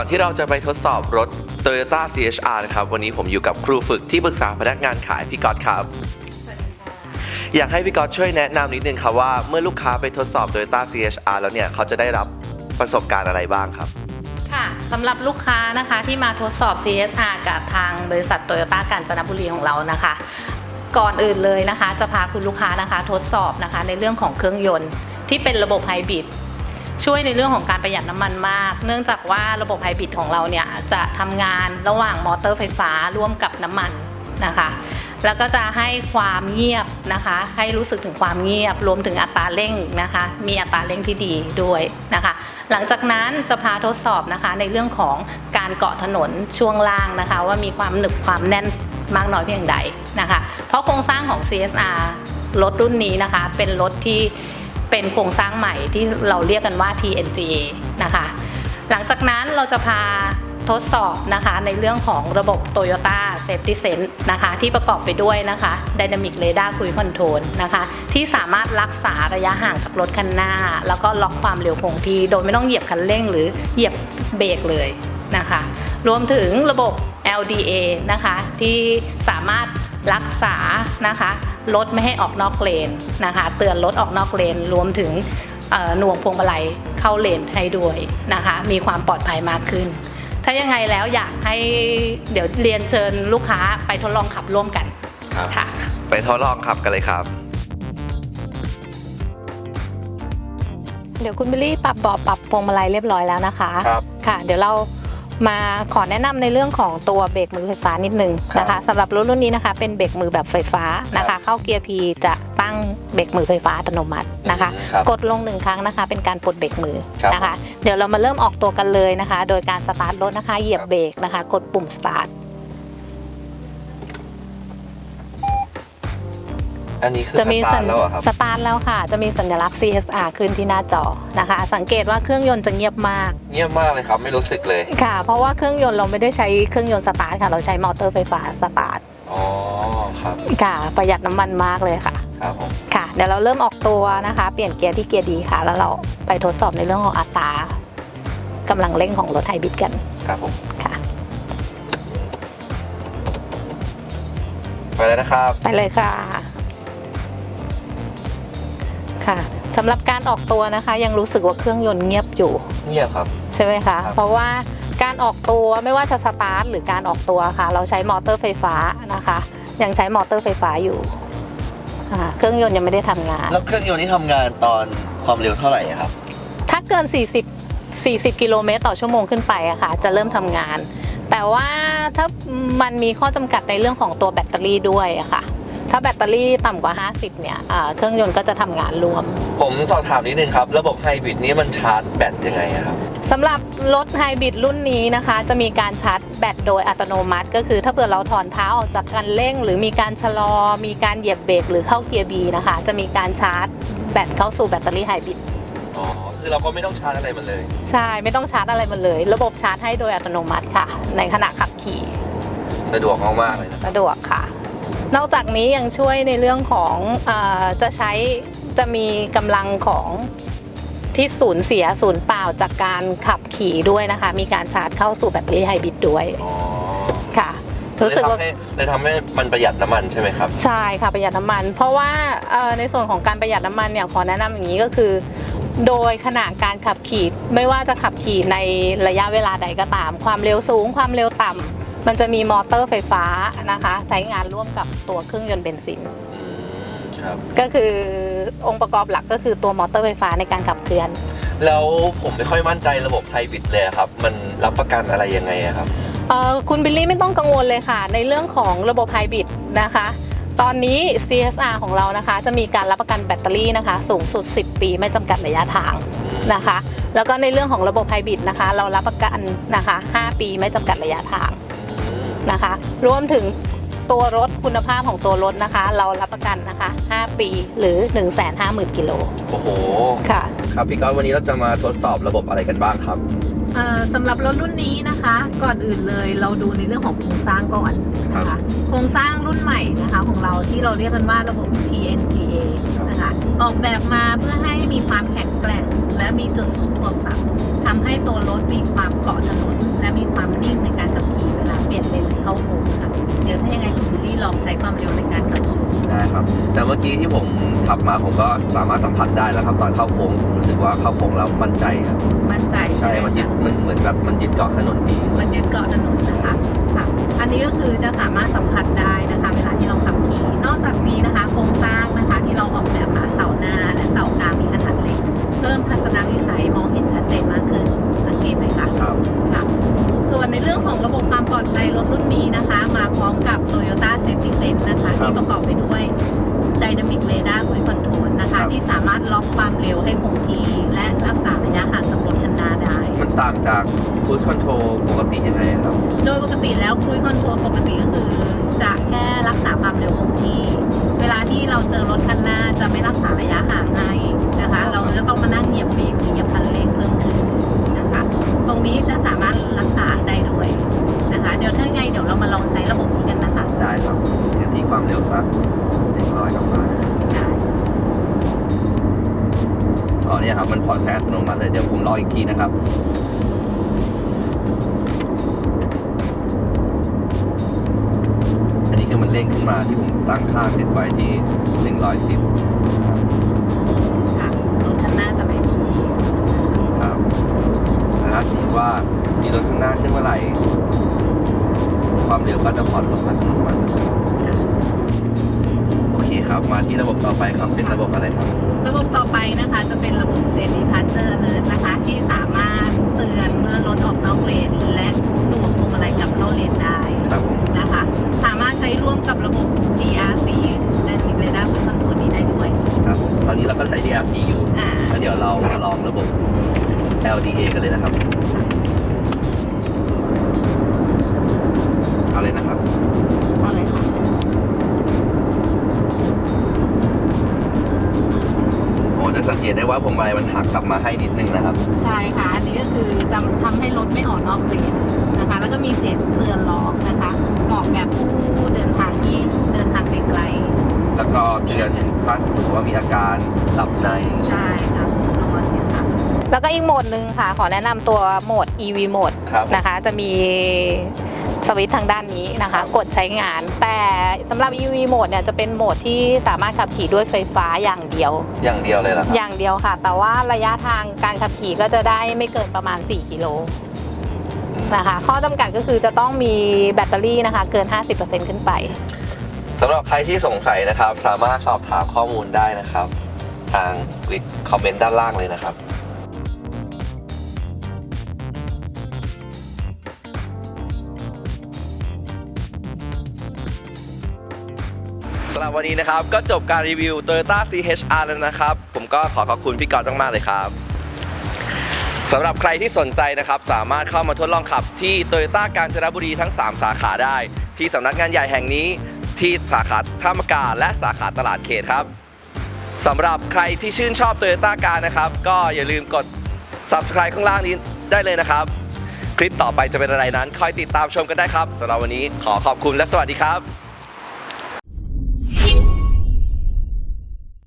อนที่เราจะไปทดสอบรถ Toyota CHR นะครับ วันนี้ผมอยู่กับครูฝึกที่ปรึกษาพนักงานขายพี่ก๊อตครับ อยากให้พี่ก๊อตช่วยแนะนำนิดนึงครับว่าเมื่อลูกค้าไปทดสอบ Toyota CHR แล้วเนี่ย เขาจะได้รับประสบการณ์อะไรบ้างครับ ค่ะสำหรับลูกค้านะคะที่มาทดสอบ CSR กับทางบริษัทโตโยต้ากาญจนบุรีของเรานะคะ ก่อนอื่นเลยนะคะ จะพาคุณลูกค้านะคะ ทดสอบนะคะในเรื่องของเครื่องยนต์ที่เป็นระบบไฮบริด ช่วยในเรื่องของการประหยัดน้ำมันมาก เนื่องจากว่าระบบไฮบริดของเราเนี่ยจะทำงานระหว่างมอเตอร์ไฟฟ้าร่วมกับน้ำมันนะคะ แล้วก็จะให้ความเงียบนะคะ ให้รู้สึกถึงความเงียบ รวมถึงอัตราเร่งนะคะ มีอัตราเร่งที่ดีด้วยนะคะ หลังจากนั้นจะพาทดสอบนะคะในเรื่องของการเกาะถนนช่วงล่างนะคะ ว่ามีความหนึบความแน่นมากน้อยเพียงใดนะคะ เพราะโครงสร้างของ CSR รถรุ่นนี้นะคะ เป็นรถที่ เป็นโครงสร้างใหม่ที่เราเรียกกันว่า TNGA นะคะ หลังจากนั้นเราจะพาทดสอบนะคะในเรื่องของระบบ Toyota Safety Sense นะคะที่ประกอบไปด้วยนะคะ Dynamic Radar Cruise Control นะคะที่สามารถรักษาระยะห่างจากรถคันหน้า แล้วก็ล็อกความเร็วคงที่โดยไม่ต้องเหยียบคันเร่งหรือเหยียบเบรกเลยนะคะ รวมถึงระบบ LDA นะคะที่สามารถรักษานะคะ รถไม่ให้ออกนอกเลนนะคะ เตือนรถออกนอกเลนรวมถึงเอ่อหน่วงพวงมาลัยเข้าเลนให้ด้วยนะคะ มีความปลอดภัยมากขึ้น ถ้ายังไงแล้วอยากให้เดี๋ยวเรียนเชิญลูกค้าไปทดลองขับร่วมกันครับค่ะ ไปทดลองขับกันเลยครับ เดี๋ยวคุณบิลลี่ปรับเบาะปรับพวงมาลัยเรียบร้อยแล้วนะคะครับค่ะ เดี๋ยวเรา มาขอแนะนำในเรื่องของตัวเบรกมือไฟฟ้านิดนึงนะคะสำหรับรถรุ่นนี้นะคะ เป็นเบรกมือแบบไฟฟ้านะคะ เข้าเกียร์ P จะตั้งเบรกมือไฟฟ้าอัตโนมัตินะคะอืมครับกดลงหนึ่งครั้งนะคะ เป็นการปลดเบรกมือครับนะคะ เดี๋ยวเรามาเริ่มออกตัวกันเลยนะคะ โดยการสตาร์ทรถนะคะเหยียบครับเบรกนะคะ กดปุ่มสตาร์ท อันนี้คือจะมีสตาสัร์ญทแล้วเหรอครับ สตาร์ทแล้วค่ะ จะมีสัญลักษณ์ CSR ขึ้นที่หน้าจอนะคะ สังเกตว่าเครื่องยนต์จะเงียบมาก เงียบมากเลยครับ ไม่รู้สึกเลย ค่ะ เพราะว่าเครื่องยนต์เราไม่ได้ใช้เครื่องยนต์สตาร์ทค่ะ เราใช้มอเตอร์ไฟฟ้าสตาร์ท อ๋อครับ ค่ะ ประหยัดน้ำมันมากเลยค่ะ ครับผม ค่ะ เดี๋ยวเราเริ่มออกตัวนะคะ เปลี่ยนเกียร์ที่เกียร์ดีค่ะ แล้วเราไปทดสอบในเรื่องของอัตรากำลังเร่งของรถไฮบริดกัน ครับผม ค่ะ ไปแล้วนะครับ ไปเลยค่ะ ค่ะสำหรับการออกตัวนะคะ ยังรู้สึกว่าเครื่องยนต์เงียบอยู่ เงียบครับ ใช่ไหมคะ ครับ เพราะว่าการออกตัวไม่ว่าจะสตาร์ทหรือการออกตัวค่ะ เราใช้มอเตอร์ไฟฟ้านะคะ ยังใช้มอเตอร์ไฟฟ้าอยู่อ่าเครื่องยนต์ยังไม่ได้ทำงาน แล้วเครื่องยนต์ที่ทำงานตอนความเร็วเท่าไหร่อะครับ ถ้าเกิน 40 40 กิโลเมตรต่อชั่วโมงขึ้นไปอะค่ะ จะเริ่มทำงาน แต่ว่าถ้ามันมีข้อจำกัดในเรื่องของตัวแบตเตอรี่ด้วยอะค่ะ ถ้าแบตเตอรี่ต่ำกว่า 50 เนี่ยอ่าเครื่องยนต์ก็จะทำงานรวม ผมสอบถามนิดนึงครับ ระบบไฮบริดนี้มันชาร์จแบตยังไงอะครับ สำหรับรถไฮบริดรุ่นนี้นะคะ จะมีการชาร์จแบตโดยอัตโนมัติ ก็คือถ้าเผื่อเราถอนเท้าออกจากคันเร่ง หรือมีการชะลอ มีการเหยียบเบรกหรือเข้าเกียร์ B นะคะ จะมีการชาร์จแบตเข้าสู่แบตเตอรี่ไฮบริดอ๋อ คือเราก็ไม่ต้องชาร์จอะไรมันเลย ใช่ไม่ต้องชาร์จอะไรมันเลย ระบบชาร์จให้โดยอัตโนมัติค่ะ ในขณะขับขี่ สะดวกมากๆเลยนะ สะดวกค่ะ นอกจากนี้ยังช่วยในเรื่องของเออจะใช้จะมีกำลังของที่สูญเสียสูญเปล่าจากการขับขี่ด้วยนะคะ มีการชาร์จเข้าสู่แบตเตอรี่ไฮบริดด้วยอ๋อค่ะรู้สึกว่าเลยทำให้เลยทำให้มันประหยัดน้ำมันใช่ไหมครับ ใช่ค่ะประหยัดน้ำมัน เพราะว่าเอ่อในส่วนของการประหยัดน้ำมันเนี่ยขอแนะนำอย่างนี้ก็คือ โดยขณะการขับขี่ไม่ว่าจะขับขี่ในระยะเวลาใดก็ตาม ความเร็วสูง ความเร็วต่ำ มันจะมีมอเตอร์ไฟฟ้านะคะใช้งานร่วมกับตัวเครื่องยนต์เบนซิน อืมครับ ก็คือองค์ประกอบหลักก็คือตัวมอเตอร์ไฟฟ้าในการขับเคลื่อน แล้วผมไม่ค่อยมั่นใจระบบไฮบริดเลยอะครับ มันรับประกันอะไรยังไงอะครับ เอ่อคุณบิลลี่ไม่ต้องกังวลเลยค่ะ ในเรื่องของระบบไฮบริดนะคะ ตอนนี้ CSR ของเรานะคะ จะมีการรับประกันแบตเตอรี่นะคะ สูงสุด 10 ปีไม่จำกัดระยะทางนะคะ แล้วก็ในเรื่องของระบบไฮบริดนะคะ เรารับประกันนะคะ 5 ปีไม่จำกัดระยะทางอืม นะคะ รวมถึงตัวรถคุณภาพของตัวรถนะคะ เรารับประกันนะคะ 5 ปีหรือ 150,000กิโลโอ้โห ค่ะ ครับพี่ก้อนวันนี้เราจะมาทดสอบระบบอะไรกันบ้างครับเอ่อสำหรับรถรุ่นนี้นะคะ ก่อนอื่นเลยเราดูในเรื่องของโครงสร้างก่อนนะคะโครงสร้างรุ่นใหม่นะคะของเราที่เราเรียกกันว่าระบบ TNGA นะคะ ออกแบบมาเพื่อให้มีความแข็งแกร่ง และมีจุดศูนย์ถ่วงต่ำทำให้ตัวรถมีความเกาะถนนและมีความนิ่งในการขับขี่เวลาเปลี่ยนเลนหรือ เข้าโค้งค่ะ เดี๋ยวถ้ายังไงคุณวิลลี่ลองใช้ความเร็วในการขับขี่ได้ครับ แต่เมื่อกี้ที่ผมขับมาผมก็สามารถสัมผัสได้แล้วครับตอนเข้าโค้งผมรู้สึกว่าเข้าโค้งแล้วมั่นใจครับ มั่นใจใช่ไหมันยึดคะมันเหมือนแบบมันยึดเกาะถนนดีมันยึดเกาะถนนนะคะค่ะ อันนี้ก็คือจะสามารถสัมผัสได้นะคะ เวลาที่เราขับขี่นอก จากคูสคอนโทรลปกติยังไงครับ โดยปกติแล้วครุยคอนโทรลปกติก็คือจะแค่รักษาความเร็วคงที่ เวลาที่เราเจอรถคันหน้าจะไม่รักษาระยะห่างให้นะคะ เราจะต้องมานั่งเหยียบเบรกหรือเหยียบคันเร่งเพิ่มขึ้นนะคะ ตรงนี้จะสามารถรักษาได้ด้วยนะคะ เดี๋ยวถ้าไงเดี๋ยวเรามาลองใช้ระบบนี้กันนะคะ ได้ครับเดี๋ยวที่ความเร็วสักหนึ่งร้อยกว่านะครับได้อ๋อเนี่ยครับมันผ่อนแท้อัตโนมัติเลยเดี๋ยวผมรออีกทีนะครับ เร่งขึ้นมาที่ผมตั้งค่าเซตไว้ที่ 110ค่ะรถคันหน้าจะไม่มีครับแล้วถ้าสมมติว่ามีรถข้างหน้าขึ้นเมื่อไหร่ ความเร็วก็จะผ่อนลงอัตโนมัตินะครับโอเคครับ มาที่ระบบต่อไปครับเป็นระบบอะไรครับ ระบบต่อไปนะคะจะเป็นระบบเลน departure alert นะคะที่สามารถ ตได้ว่าผมอะไรมันหักกลับมาให้นิดนึงนะครับ ใช่ค่ะ อันนี้ก็คือจะทำให้รถไม่ออกนอกเลนนะคะ แล้วก็มีเสียงเตือนร้องนะคะเหมาะแก่ผู้เดินทางที่เดินทางไกลแล้วก็เตือนถ้าสมมติว่ามีอาการหลับใน ๆใช่ค่ะนอนเนี่ยค่ะ แล้วก็อีกโหมดหนึ่งค่ะ ขอแนะนำตัวโหมด EV โหมดครับ นะคะ จะมี สวิตช์ทางด้านนี้นะคะ กดใช้งาน แต่สำหรับ EV โหมดเนี่ยจะเป็นโหมดที่สามารถขับขี่ด้วยไฟฟ้าอย่างเดียว อย่างเดียวเลยเหรอครับ อย่างเดียวค่ะ แต่ว่าระยะทางการขับขี่ก็จะได้ไม่เกินประมาณ 4 กิโลนะคะ ข้อจำกัดก็คือจะต้องมีแบตเตอรี่นะคะ เกิน 50%ขึ้นไปสำหรับใครที่สงสัยนะครับ สามารถสอบถามข้อมูลได้นะครับ ทางคอมเมนต์ด้านล่างเลยนะครับำหรับวันนี้นะครับ ก็จบการรีวิว Toyota CHR แล้วนะครับ ผมก็ขอขอบคุณพี่กอตมากๆเลยครับสำหรับใครที่สนใจนะครับ สามารถเข้ามาทดลองขับที่ Toyota กาญจนบุรีทั้ง 3 สาขาได้ ที่สำนักงานใหญ่แห่งนี้ที่สาขาท่ามกาและสาขาตลาดเขตครับสำหรับใครที่ชื่นชอบ Toyota การนะครับ ก็อย่าลืมกด subscribe ข้างล่างนี้ได้เลยนะครับ คลิปต่อไปจะเป็นอะไรนั้นคอยติดตามชมกันได้ครับสำหรับวันนี้ขอขอบคุณและสวัสดีครับ